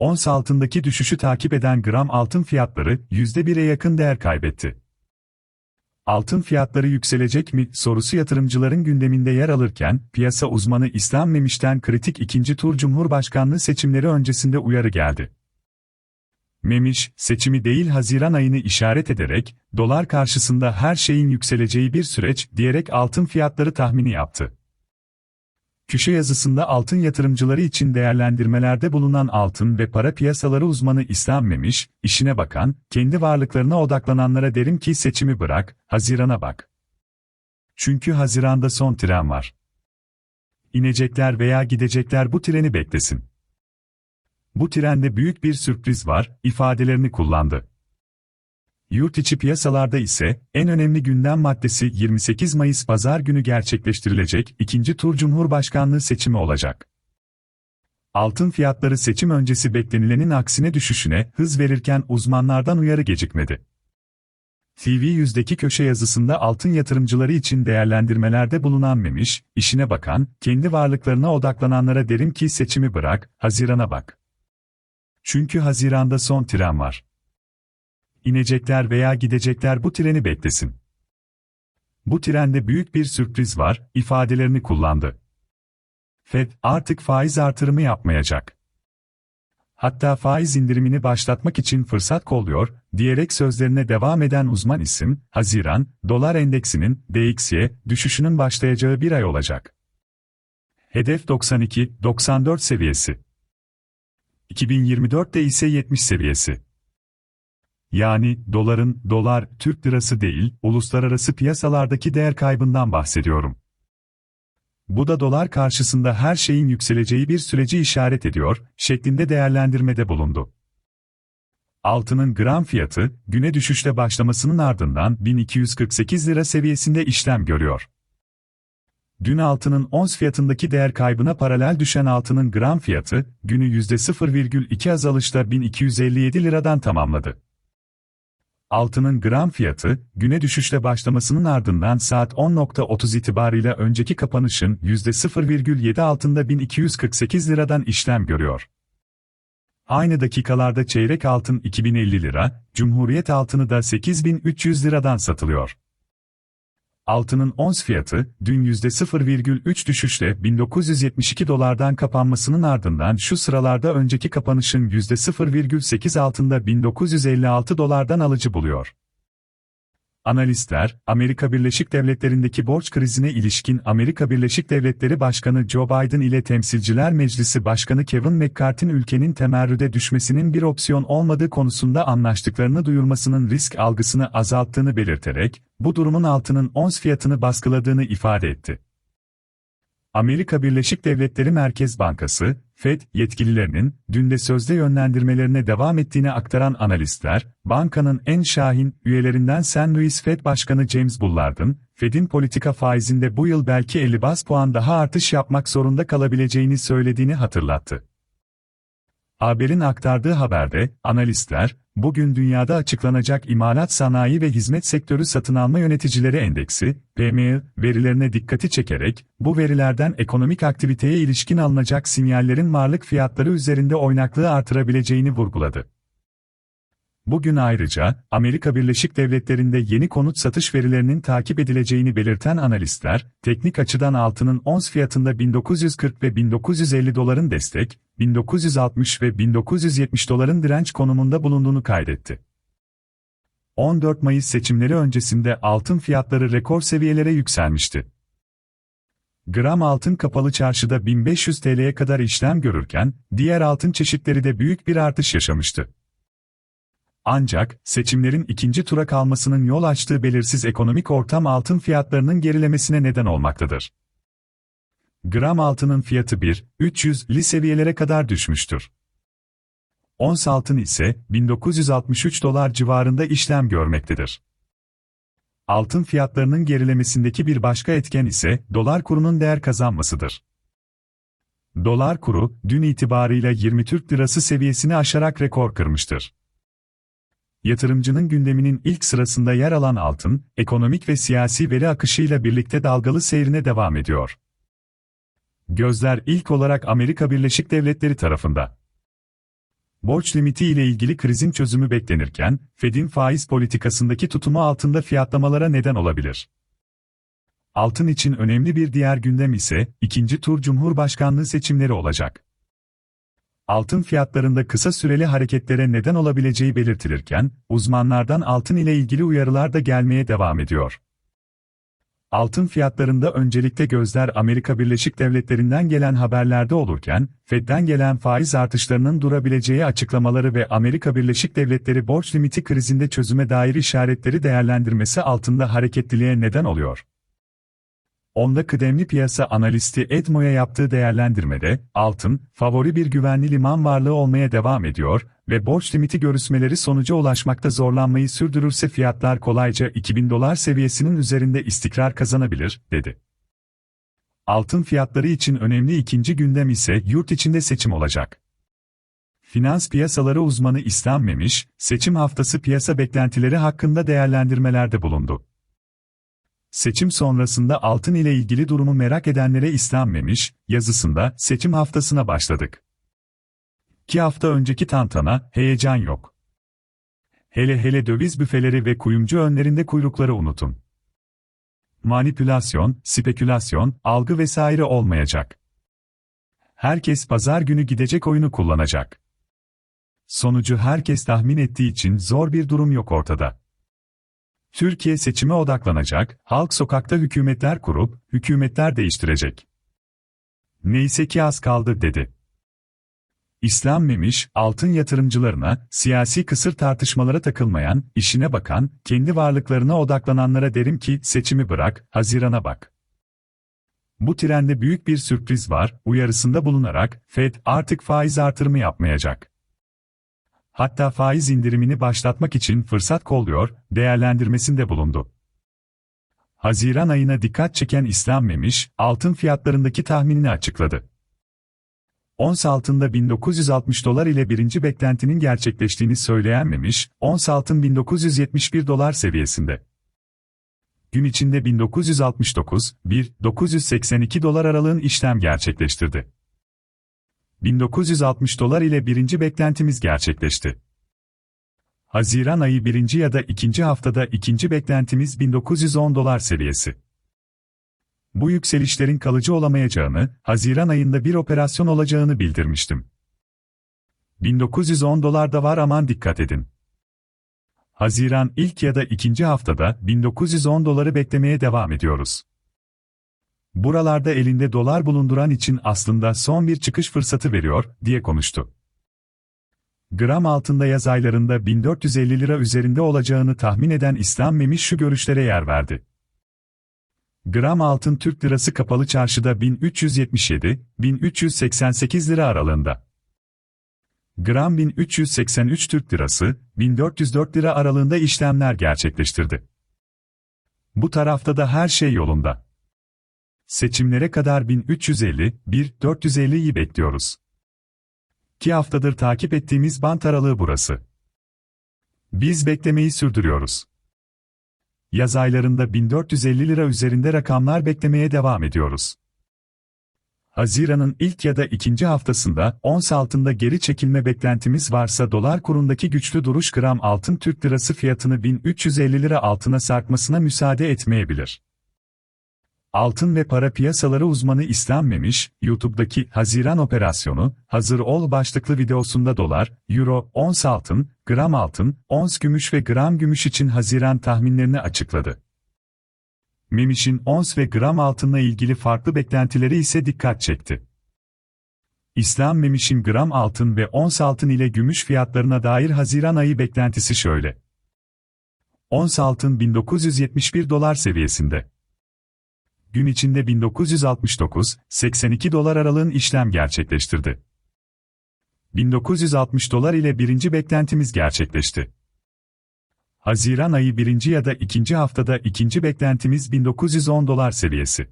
Ons altındaki düşüşü takip eden gram altın fiyatları %1'e yakın değer kaybetti. Altın fiyatları yükselecek mi sorusu yatırımcıların gündeminde yer alırken, piyasa uzmanı İslam Memiş'ten kritik ikinci tur Cumhurbaşkanlığı seçimleri öncesinde uyarı geldi. Memiş, seçimi değil Haziran ayını işaret ederek, dolar karşısında her şeyin yükseleceği bir süreç diyerek altın fiyatları tahmini yaptı. Köşe yazısında altın yatırımcıları için değerlendirmelerde bulunan altın ve para piyasaları uzmanı İslam Memiş, işine bakan, kendi varlıklarına odaklananlara derim ki seçimi bırak, Haziran'a bak. Çünkü Haziran'da son tren var. İnecekler veya gidecekler bu treni beklesin. Bu trende büyük bir sürpriz var, ifadelerini kullandı. Yurt içi piyasalarda ise en önemli gündem maddesi 28 Mayıs pazar günü gerçekleştirilecek ikinci tur Cumhurbaşkanlığı seçimi olacak. Altın fiyatları seçim öncesi beklenilenin aksine düşüşüne hız verirken uzmanlardan uyarı gecikmedi. TV100'deki köşe yazısında altın yatırımcıları için değerlendirmelerde bulunan Memiş, işine bakan, kendi varlıklarına odaklananlara derim ki seçimi bırak, Haziran'a bak. Çünkü Haziran'da son tren var. İnecekler veya gidecekler bu treni beklesin. Bu trende büyük bir sürpriz var, ifadelerini kullandı. Fed artık faiz artırımı yapmayacak. Hatta faiz indirimini başlatmak için fırsat kolluyor, diyerek sözlerine devam eden uzman isim, Haziran, dolar endeksinin, DXY, düşüşünün başlayacağı bir ay olacak. Hedef 92-94 seviyesi. 2024'te ise 70 seviyesi. Yani doların, dolar, Türk lirası değil, uluslararası piyasalardaki değer kaybından bahsediyorum. Bu da dolar karşısında her şeyin yükseleceği bir süreci işaret ediyor, şeklinde değerlendirmede bulundu. Altının gram fiyatı, güne düşüşle başlamasının ardından 1248 lira seviyesinde işlem görüyor. Dün altının ons fiyatındaki değer kaybına paralel düşen altının gram fiyatı, günü %0,2 azalışla 1257 liradan tamamladı. Altının gram fiyatı, güne düşüşle başlamasının ardından saat 10.30 itibarıyla önceki kapanışın %0,7 altında 1248 liradan işlem görüyor. Aynı dakikalarda çeyrek altın 2050 lira, Cumhuriyet altını da 8300 liradan satılıyor. Altının ons fiyatı, dün %0,3 düşüşle 1972 dolardan kapanmasının ardından şu sıralarda önceki kapanışın %0,8 altında 1956 dolardan alıcı buluyor. Analistler, Amerika Birleşik Devletleri'ndeki borç krizine ilişkin Amerika Birleşik Devletleri Başkanı Joe Biden ile Temsilciler Meclisi Başkanı Kevin McCarthy'nin ülkenin temerrüde düşmesinin bir opsiyon olmadığı konusunda anlaştıklarını duyurmasının risk algısını azalttığını belirterek, bu durumun altının ons fiyatını baskıladığını ifade etti. Amerika Birleşik Devletleri Merkez Bankası, Fed yetkililerinin dün de sözde yönlendirmelerine devam ettiğini aktaran analistler, bankanın en şahin üyelerinden St. Louis Fed Başkanı James Bullard'ın, Fed'in politika faizinde bu yıl belki 50 bas puan daha artış yapmak zorunda kalabileceğini söylediğini hatırlattı. Haberin aktardığı haberde, analistler, bugün dünyada açıklanacak imalat sanayi ve hizmet sektörü satın alma yöneticileri endeksi, PMI, verilerine dikkati çekerek, bu verilerden ekonomik aktiviteye ilişkin alınacak sinyallerin varlık fiyatları üzerinde oynaklığı artırabileceğini vurguladı. Bugün ayrıca, Amerika Birleşik Devletleri'nde yeni konut satış verilerinin takip edileceğini belirten analistler, teknik açıdan altının ons fiyatında 1940 ve 1950 doların destek, 1960 ve 1970 doların direnç konumunda bulunduğunu kaydetti. 14 Mayıs seçimleri öncesinde altın fiyatları rekor seviyelere yükselmişti. Gram altın kapalı çarşıda 1500 TL'ye kadar işlem görürken, diğer altın çeşitleri de büyük bir artış yaşamıştı. Ancak, seçimlerin ikinci tura kalmasının yol açtığı belirsiz ekonomik ortam altın fiyatlarının gerilemesine neden olmaktadır. Gram altının fiyatı 1.300'li seviyelere kadar düşmüştür. Ons altın ise 1963 dolar civarında işlem görmektedir. Altın fiyatlarının gerilemesindeki bir başka etken ise dolar kurunun değer kazanmasıdır. Dolar kuru dün itibarıyla 20 Türk Lirası seviyesini aşarak rekor kırmıştır. Yatırımcının gündeminin ilk sırasında yer alan altın, ekonomik ve siyasi veri akışıyla birlikte dalgalı seyrine devam ediyor. Gözler ilk olarak Amerika Birleşik Devletleri tarafında. Borç limiti ile ilgili krizin çözümü beklenirken, Fed'in faiz politikasındaki tutumu altında fiyatlamalara neden olabilir. Altın için önemli bir diğer gündem ise, ikinci tur Cumhurbaşkanlığı seçimleri olacak. Altın fiyatlarında kısa süreli hareketlere neden olabileceği belirtilirken, uzmanlardan altın ile ilgili uyarılar da gelmeye devam ediyor. Altın fiyatlarında öncelikle gözler Amerika Birleşik Devletleri'nden gelen haberlerde olurken, Fed'den gelen faiz artışlarının durabileceği açıklamaları ve Amerika Birleşik Devletleri borç limiti krizinde çözüme dair işaretleri değerlendirmesi altında hareketliliğe neden oluyor. Onda kıdemli piyasa analisti Edmo'ya yaptığı değerlendirmede, altın, favori bir güvenli liman varlığı olmaya devam ediyor ve borç limiti görüşmeleri sonuca ulaşmakta zorlanmayı sürdürürse fiyatlar kolayca 2000 dolar seviyesinin üzerinde istikrar kazanabilir, dedi. Altın fiyatları için önemli ikinci gündem ise yurt içinde seçim olacak. Finans piyasaları uzmanı İslam Memiş, seçim haftası piyasa beklentileri hakkında değerlendirmelerde bulundu. Seçim sonrasında altın ile ilgili durumu merak edenlere İslam Memiş, yazısında seçim haftasına başladık. İki hafta önceki tantana, heyecan yok. Hele hele döviz büfeleri ve kuyumcu önlerinde kuyrukları unutun. Manipülasyon, spekülasyon, algı vesaire olmayacak. Herkes pazar günü gidecek oyunu kullanacak. Sonucu herkes tahmin ettiği için zor bir durum yok ortada. Türkiye seçime odaklanacak, halk sokakta hükümetler kurup, hükümetler değiştirecek. Neyse ki az kaldı dedi. İslam Memiş, altın yatırımcılarına, siyasi kısır tartışmalara takılmayan, işine bakan, kendi varlıklarına odaklananlara derim ki, seçimi bırak, Haziran'a bak. Bu trende büyük bir sürpriz var, uyarısında bulunarak, FED artık faiz artırımı yapmayacak. Hatta faiz indirimini başlatmak için fırsat kolluyor, değerlendirmesinde bulundu. Haziran ayına dikkat çeken İslam Memiş, altın fiyatlarındaki tahminini açıkladı. Ons altında 1960 dolar ile birinci beklentinin gerçekleştiğini söyleyen Memiş, ons altın 1971 dolar seviyesinde. Gün içinde 1969, 1, 982 dolar aralığın işlem gerçekleştirdi. 1960 dolar ile birinci beklentimiz gerçekleşti. Haziran ayı birinci ya da ikinci haftada ikinci beklentimiz 1910 dolar seviyesi. Bu yükselişlerin kalıcı olamayacağını, Haziran ayında bir operasyon olacağını bildirmiştim. 1910 dolar da var aman dikkat edin. Haziran ilk ya da ikinci haftada 1910 doları beklemeye devam ediyoruz. Buralarda elinde dolar bulunduran için aslında son bir çıkış fırsatı veriyor, diye konuştu. Gram altında yaz aylarında 1450 lira üzerinde olacağını tahmin eden İslam Memiş şu görüşlere yer verdi. Gram altın Türk lirası kapalı çarşıda 1377-1388 lira aralığında. Gram 1383 Türk lirası, 1404 lira aralığında işlemler gerçekleştirdi. Bu tarafta da her şey yolunda. Seçimlere kadar 1350, 1450'yi bekliyoruz. 2 haftadır takip ettiğimiz bant aralığı burası. Biz beklemeyi sürdürüyoruz. Yaz aylarında 1450 lira üzerinde rakamlar beklemeye devam ediyoruz. Haziran'ın ilk ya da ikinci haftasında ons altında geri çekilme beklentimiz varsa dolar kurundaki güçlü duruş gram altın Türk lirası fiyatını 1350 lira altına sarkmasına müsaade etmeyebilir. Altın ve para piyasaları uzmanı İslam Memiş, YouTube'daki Haziran operasyonu, hazır ol başlıklı videosunda dolar, euro, ons altın, gram altın, ons gümüş ve gram gümüş için Haziran tahminlerini açıkladı. Memiş'in ons ve gram altınla ilgili farklı beklentileri ise dikkat çekti. İslam Memiş'in gram altın ve ons altın ile gümüş fiyatlarına dair Haziran ayı beklentisi şöyle. Ons altın 1971 dolar seviyesinde gün içinde 1969-82 dolar aralığın işlem gerçekleştirdi. 1960 dolar ile birinci beklentimiz gerçekleşti. Haziran ayı birinci ya da ikinci haftada ikinci beklentimiz 1910 dolar seviyesi.